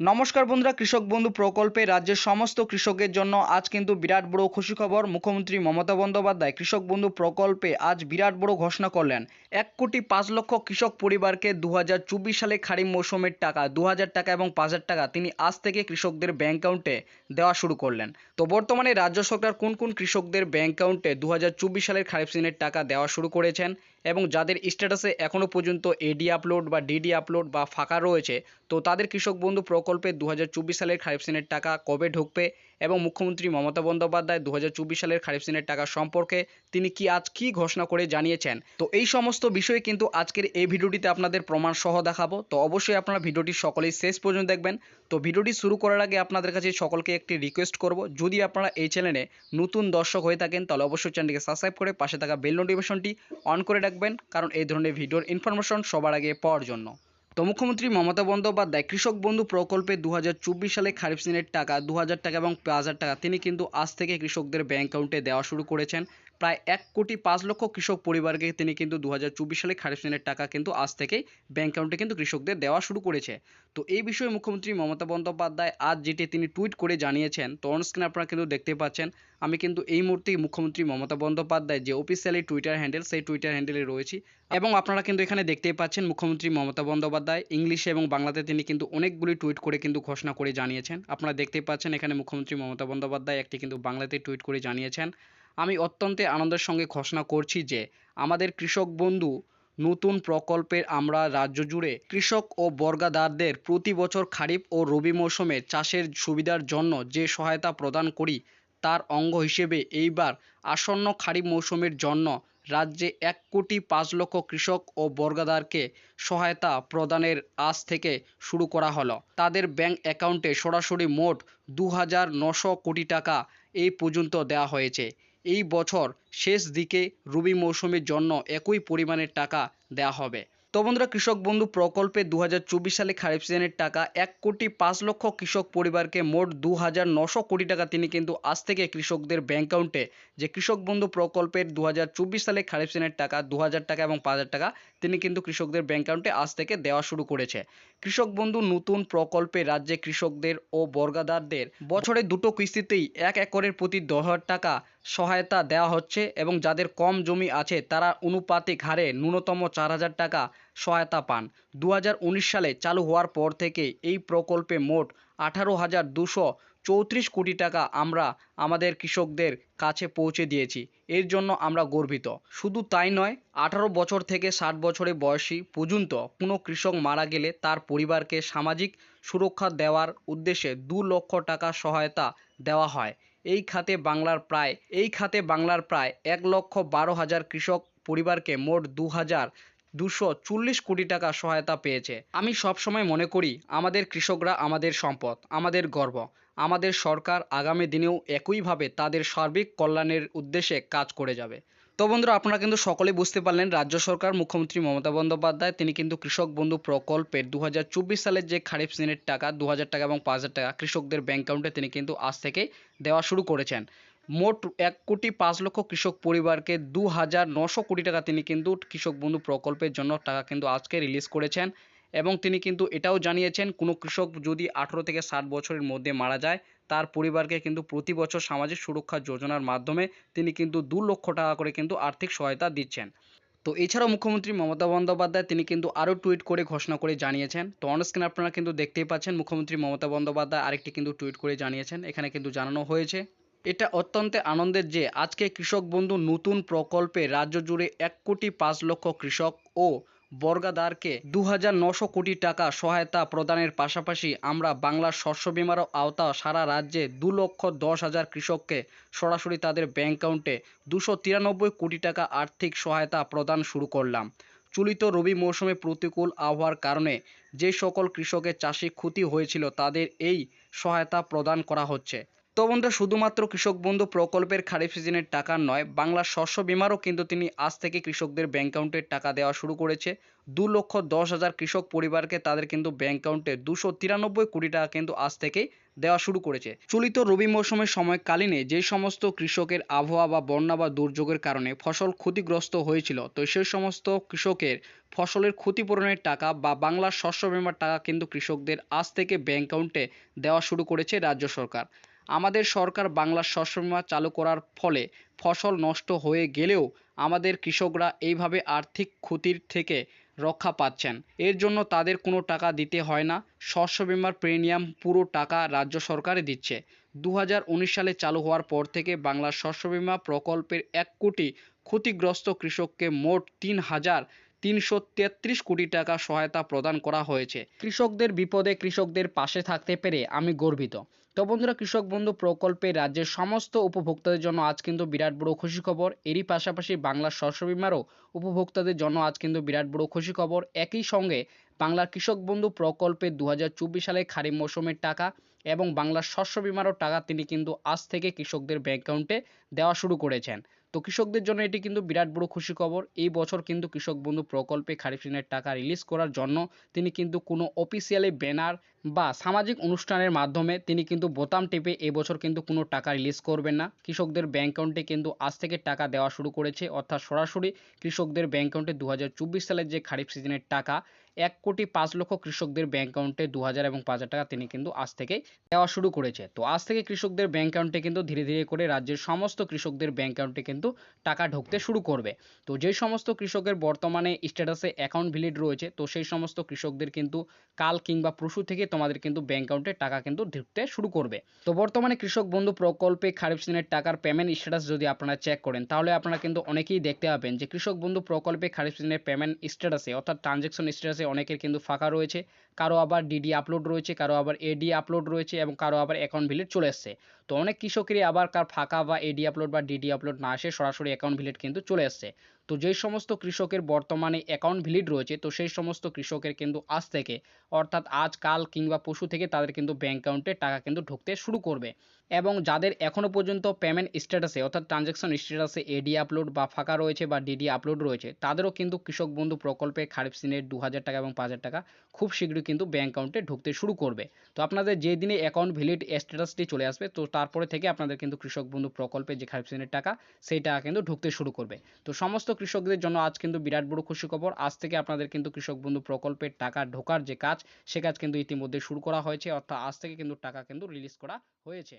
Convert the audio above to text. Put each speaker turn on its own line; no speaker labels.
নমস্কার বন্ধুরা, কৃষক বন্ধু প্রকল্পে রাজ্যের সমস্ত কৃষকের জন্য আজ কিন্তু বিরাট বড় খুশি খবর মুখ্যমন্ত্রী মমতা বন্দ্যোপাধ্যায় কৃষক বন্ধু প্রকল্পে আজ বিরাট বড় ঘোষণা করলেন। এক কোটি পাঁচ লক্ষ কৃষক পরিবারকে দু সালে খারিফ মৌসুমের টাকা দু হাজার টাকা এবং পাঁচ হাজার টাকা তিনি আজ থেকে কৃষকদের ব্যাংক অ্যাকাউন্টে দেওয়া শুরু করলেন। তো বর্তমানে রাজ্য সরকার কোন কোন কৃষকদের ব্যাংক অ্যাকাউন্টে দু হাজার চব্বিশ সালের খারিফ সিজনের টাকা দেওয়া শুরু করেছেন? এবং যাদের স্ট্যাটাসে এখনও পর্যন্ত এডি আপলোড বা ডিডি আপলোড বা ফাঁকা রয়েছে, তো তাদের কৃষক বন্ধু প্রকল্পে দু হাজার চব্বিশ সালের খারিফ সিনের টাকা কবে ঢুকবে এবং মুখ্যমন্ত্রী মমতা বন্দ্যোপাধ্যায় দু হাজার চব্বিশ সালের খারিফ সিনের টাকা সম্পর্কে তিনি কি আজ কি ঘোষণা করে জানিয়েছেন। তো এই সমস্ত বিষয়ে কিন্তু আজকের এই ভিডিওটিতে আপনাদের প্রমাণ সহ দেখাবো। তো অবশ্যই আপনারা ভিডিওটি সকলেই শেষ পর্যন্ত দেখবেন। তো ভিডিওটি শুরু করার আগে আপনাদের কাছে সকলকে একটি রিকোয়েস্ট করব। যদি আপনারা এই চ্যানেলে নতুন দর্শক হয়ে থাকেন, তাহলে অবশ্যই চ্যানেলটিকে সাবস্ক্রাইব করে পাশে থাকা বেল নোটিফিকেশনটি অন করে রাখবেন। কারণ এই ধরনের ভিডিওর ইনফরমেশন সবার আগে পাওয়ার জন্য। তো মুখ্যমন্ত্রী মমতা বন্দ্যোপাধ্যায় কৃষক বন্ধু প্রকল্পে দু হাজার চব্বিশ সালে খারিফ সিনের টাকা দু হাজার টাকা এবং পাঁচ হাজার টাকা, তিনি কিন্তু আজ থেকে কৃষকদের ব্যাঙ্ক অ্যাকাউন্টে দেওয়া শুরু করেছেন। প্রায় এক কোটি পাঁচ লক্ষ কৃষক পরিবারকে তিনি কিন্তু দু হাজার চব্বিশ সালে খারিফ সিজনের টাকা কিন্তু আজ থেকেই ব্যাংক অ্যাকাউন্টে কিন্তু কৃষকদের দেওয়া শুরু করেছে। তো এই বিষয়ে মুখ্যমন্ত্রী মমতা বন্দ্যোপাধ্যায় আজ যেটি তিনি টুইট করে জানিয়েছেন, তো অনস্ক্রিনে আপনারা কিন্তু দেখতে পাচ্ছেন, আমি কিন্তু এই মুহূর্তেই মুখ্যমন্ত্রী মমতা বন্দ্যোপাধ্যায় যে অফিসিয়ালি টুইটার হ্যান্ডেল সেই টুইটার হ্যান্ডেলে রয়েছি। এবং আপনারা কিন্তু এখানে দেখতেই পাচ্ছেন মুখ্যমন্ত্রী মমতা বন্দ্যোপাধ্যায় ইংলিশে এবং বাংলাতে তিনি কিন্তু অনেকগুলি টুইট করে কিন্তু ঘোষণা করে জানিয়েছেন। আপনারা দেখতেই পাচ্ছেন এখানে মুখ্যমন্ত্রী মমতা বন্দ্যোপাধ্যায় একটি কিন্তু বাংলাতে টুইট করে জানিয়েছেন। আমি অত্যন্ত আনন্দের সঙ্গে ঘোষণা করছি যে আমাদের কৃষক বন্ধু নতুন প্রকল্পের আমরা রাজ্য জুড়ে কৃষক ও বর্গাদারদের প্রতি বছর খারিফ ও রবি মৌসুমে চাষের সুবিধার জন্য যে সহায়তা প্রদান করি, তার অঙ্গ হিসেবে এইবার আসন্ন খারিফ মৌসুমের জন্য রাজ্যে এক কোটি পাঁচ লক্ষ কৃষক ও বর্গাদারকে সহায়তা প্রদানের আজ থেকে শুরু করা হলো। তাদের ব্যাংক অ্যাকাউন্টে সরাসরি মোট দু হাজার নশো কোটি টাকা এই পর্যন্ত দেওয়া হয়েছে। এই বছর শেষ দিকে রবি মৌসুমের জন্য একই পরিমাণের টাকা দেওয়া হবে। তো বন্ধুরা, কৃষক বন্ধু প্রকল্পে দু হাজার চব্বিশ সালে খারিফ সিজনের টাকা এক কোটি পাঁচ লক্ষ কৃষক পরিবারকে মোট দু হাজার নশো কোটি টাকা তিনি কিন্তু আজ থেকে কৃষকদের ব্যাংক অ্যাকাউন্টে যে কৃষক বন্ধু প্রকল্পের দু হাজার চব্বিশ সালে খারিফ সিজনের টাকা দু হাজার টাকা এবং পাঁচ হাজার টাকা তিনি কিন্তু কৃষকদের ব্যাংক অ্যাকাউন্টে আজ থেকে দেওয়া শুরু করেছে। কৃষক বন্ধু, নতুন প্রকল্পে রাজ্যে কৃষকদের ও বর্গাদারদের বছরে দুটো কিস্তিতেই এক একরের প্রতি দশ টাকা সহায়তা দেওয়া হচ্ছে এবং যাদের কম জমি আছে তারা অনুপাতিক হারে ন্যূনতম চার হাজার টাকা সহায়তা পান। দু হাজার উনিশ সালে চালু হওয়ার পর থেকে এই প্রকল্পে মোট আঠারো হাজার দুশো চৌত্রিশ কোটি টাকা আমরা আমাদের কৃষকদের কাছে পৌঁছে দিয়েছি। এর জন্য আমরা গর্বিত। শুধু তাই নয়, আঠারো বছর থেকে ষাট বছরের বয়সী পর্যন্ত কোনো কৃষক মারা গেলে তার পরিবারকে সামাজিক সুরক্ষা দেওয়ার উদ্দেশ্যে দু লক্ষ টাকা সহায়তা দেওয়া হয়। এই খাতে বাংলার প্রায়, এই খাতে বাংলার প্রায় এক লক্ষ বারো হাজার কৃষক পরিবারকে মোট দু হাজার দুশো চল্লিশ কোটি টাকা সহায়তা পেয়েছে। আমি সবসময় মনে করি, আমাদের কৃষকরা আমাদের সম্পদ, আমাদের গর্ব। আমাদের সরকার আগামী দিনেও একইভাবে তাদের সার্বিক কল্যাণের উদ্দেশ্যে কাজ করে যাবে। তো বন্ধুরা, আপনারা কিন্তু সকলেই বুঝতে পারলেন, রাজ্য সরকার, মুখ্যমন্ত্রী মমতা বন্দ্যোপাধ্যায়, তিনি কিন্তু কৃষক বন্ধু প্রকল্পের দু হাজার চব্বিশ সালের যে খারিফ সিজনের টাকা দু হাজার টাকা এবং পাঁচ হাজার টাকা কৃষকদের ব্যাংক অ্যাকাউন্টে তিনি কিন্তু আজ থেকে দেওয়া শুরু করেছেন। মোট এক কোটি পাঁচ লক্ষ কৃষক পরিবারকে দু হাজার নশো কোটি টাকা তিনি কিন্তু কৃষক বন্ধু প্রকল্পের জন্য টাকা কিন্তু আজকে রিলিজ করেছেন এবং তিনি কিন্তু এটাও জানিয়েছেন, কোনো কৃষক যদি আঠেরো থেকে ষাট বছরের মধ্যে মারা যায় তার পরিবারকে কিন্তু প্রতি বছর সামাজিক সুরক্ষা যোজনার মাধ্যমে তিনি কিন্তু দু লক্ষ টাকা করে কিন্তু আর্থিক সহায়তা দিচ্ছেন। তো এছাড়াও মুখ্যমন্ত্রী মমতা বন্দ্যোপাধ্যায় তিনি কিন্তু আরও টুইট করে ঘোষণা করে জানিয়েছেন। তো অনস্ক্রিন আপনারা কিন্তু দেখতেই পাচ্ছেন মুখ্যমন্ত্রী মমতা বন্দ্যোপাধ্যায় আরেকটি কিন্তু টুইট করে জানিয়েছেন। এখানে কিন্তু জানানো হয়েছে, এটা অত্যন্ত আনন্দের যে আজকে কৃষক বন্ধু নতুন প্রকল্পে রাজ্য জুড়ে এক কোটি পাঁচ লক্ষ কৃষক ও বর্গাদারকে দু কোটি টাকা সহায়তা প্রদানের পাশাপাশি আমরা বাংলার শস্য বিমারও আওতা সারা রাজ্যে দু লক্ষ দশ হাজার কৃষককে সরাসরি তাদের ব্যাংক অ্যাকাউন্টে দুশো কোটি টাকা আর্থিক সহায়তা প্রদান শুরু করলাম। চলিত রবি মৌসুমে প্রতিকূল আবহাওয়ার কারণে যে সকল কৃষকের চাষি ক্ষতি হয়েছিল তাদের এই সহায়তা প্রদান করা হচ্ছে। তো শুধুমাত্র কৃষক বন্ধু প্রকল্পের খারিফ সিজনের টাকা নয় বাংলা শস্য বিমারও কিন্তু তিনি আজ থেকে কৃষকদের ব্যাংক অ্যাকাউন্টে টাকা দেওয়া শুরু করেছে। দু লক্ষ দশ হাজার কৃষক পরিবারকে তাদের কিন্তু ব্যাংক অ্যাকাউন্টে দুশো তিরানব্বই কোটি টাকা কিন্তু আজ থেকেই দেওয়া শুরু করেছে। চলিত রবি মৌসুমের সময়কালীনে যে সমস্ত কৃষকের আবহাওয়া বা বন্যা বা দুর্যোগের কারণে ফসল ক্ষতিগ্রস্ত হয়েছিল, তো সেই সমস্ত কৃষকের ফসলের ক্ষতিপূরণের টাকা বা বাংলার শস্য বিমার টাকা কিন্তু কৃষকদের আজ থেকে ব্যাংক অ্যাকাউন্টে দেওয়া শুরু করেছে রাজ্য সরকার। আমাদের সরকার বাংলার শস্য বিমা চালু করার ফলে ফসল নষ্ট হয়ে গেলেও আমাদের কৃষকরা এইভাবে আর্থিক ক্ষতির থেকে রক্ষা পাচ্ছেন। এর জন্য তাদের কোনো টাকা দিতে হয় না। শস্য বিমার প্রিমিয়াম পুরো টাকা রাজ্য সরকারই দিচ্ছে। দু হাজার উনিশ সালে চালু হওয়ার পর থেকে বাংলার শস্য বিমা প্রকল্পের এক কোটি ক্ষতিগ্রস্ত কৃষককে মোট তিন হাজার তিনশো তেত্রিশ কোটি টাকা সহায়তা প্রদান করা হয়েছে। কৃষকদের বিপদে কৃষকদের পাশে থাকতে পেরে আমি গর্বিত। তো বন্ধুরা, কৃষক বন্ধু প্রকল্পে রাজ্যের সমস্ত উপভোক্তাদের জন্য আজ কিন্তু বিরাট বড় খুশি খবর। এরই পাশাপাশি বাংলার শস্য বিমারও উপভোক্তাদের জন্য আজ কিন্তু বিরাট বড় খুশি খবর। একই সঙ্গে বাংলার কৃষক বন্ধু প্রকল্পে দু হাজার চব্বিশ সালে খারিফ মৌসুমের টাকা এবং বাংলার শস্য বিমারও টাকা তিনি কিন্তু আজ থেকে কৃষকদের ব্যাংক অ্যাকাউন্টে দেওয়া শুরু করেছেন। তো কৃষকদের জন্য এটি কিন্তু বিরাট বড় খুশি খবর। এই বছর কিন্তু কৃষক বন্ধু প্রকল্পে খারিফ ঋণের টাকা রিলিজ করার জন্য তিনি কিন্তু কোনো অফিসিয়ালি ব্যানার বা সামাজিক অনুষ্ঠানের মাধ্যমে তিনি কিন্তু বোতাম টিপে এবছর কিন্তু কোনো টাকা রিলিজ করবেন না। কৃষকদের ব্যাংক অ্যাকাউন্টে কিন্তু আজ থেকে টাকা দেওয়া শুরু করেছে। অর্থাৎ সরাসরি কৃষকদের ব্যাংক অ্যাকাউন্টে দু হাজার চব্বিশ সালের যে খারিফ সিজনের টাকা, এক কোটি পাঁচ লক্ষ কৃষকদের ব্যাংক অ্যাকাউন্টে দু হাজার এবং পাঁচ হাজার টাকা তিনি কিন্তু আজ থেকেই দেওয়া শুরু করেছে। তো আজ থেকে কৃষকদের ব্যাংক অ্যাকাউন্টে কিন্তু ধীরে ধীরে করে রাজ্যের সমস্ত কৃষকদের ব্যাংক অ্যাকাউন্টে কিন্তু টাকা ঢুকতে শুরু করবে। তো যে সমস্ত কৃষকের বর্তমানে স্ট্যাটাসে অ্যাকাউন্ট ভ্যালিড রয়েছে, তো সেই সমস্ত কৃষকদের কিন্তু কাল কিংবা পরশু থেকে তোমাদের কিন্তু ব্যাংক অ্যাকাউন্টে টাকা কিন্তু ঢুকতে শুরু করবে। তো বর্তমানে কৃষক বন্ধু প্রকল্পে খারিফ সিজনের টাকার পেমেন্ট স্ট্যাটাস যদি আপনারা চেক করেন, তাহলে আপনারা কিন্তু অনেকেই দেখতে পাবেন যে কৃষক বন্ধু প্রকল্পে খারিফ সিজনের পেমেন্ট স্ট্যাটাসে অর্থাৎ ট্রানজ্যাকশন স্ট্যাটাসে অনেকের কিন্তু ফাঁকা রয়েছে। কারও আবার ডিডি আপলোড রয়েছে, কারও আবার এডি আপলোড রয়েছে এবং কারও আবার অ্যাকাউন্ট ভিলেট চলে এসছে। তো অনেক কৃষকেরই আবার কার ফাঁকা বা এডি আপলোড বা ডিডি আপলোড না আসে, সরাসরি অ্যাকাউন্ট ভিলেট কিন্তু চলে এসছে। তো যেই সমস্ত কৃষকের বর্তমানে অ্যাকাউন্ট ভ্যালিড রয়েছে, তো সেই সমস্ত কৃষকের কিন্তু আজ থেকে, অর্থাৎ আজ, কাল কিংবা পশু থেকে তাদের কিন্তু ব্যাংক অ্যাকাউন্টে টাকা কিন্তু ঢুকতে শুরু করবে। এবং যাদের এখনও পর্যন্ত পেমেন্ট স্ট্যাটাসে অর্থাৎ ট্রানজ্যাকশন স্ট্যাটাসে এডি আপলোড বা ফাঁকা রয়েছে বা ডিডি আপলোড রয়েছে, তাদেরও কিন্তু কৃষক বন্ধু প্রকল্পে খারিফ সিনের দু হাজার টাকা এবং পাঁচ হাজার টাকা খুব শীঘ্রই কিন্তু ব্যাঙ্ক অ্যাকাউন্টে ঢুকতে শুরু করবে। তো আপনাদের যে দিনে অ্যাকাউন্ট ভ্যালিড স্ট্যাটাসটি চলে আসবে, তো তারপরে থেকে আপনাদের কিন্তু কৃষক বন্ধু প্রকল্পে যে খারিফ সিনের টাকা সেই টাকা কিন্তু ঢুকতে শুরু করবে। তো সমস্ত কৃষকদের জন্য আজ কিন্তু বিরাট বড় খুশি খবর। আজ থেকে আপনাদের কিন্তু কৃষক বন্ধু প্রকল্পের টাকা ঢোকার যে কাজ, সে কাজ কিন্তু ইতিমধ্যে শুরু করা হয়েছে, অর্থাৎ আজ থেকে কিন্তু টাকা কিন্তু রিলিজ করা হয়েছে।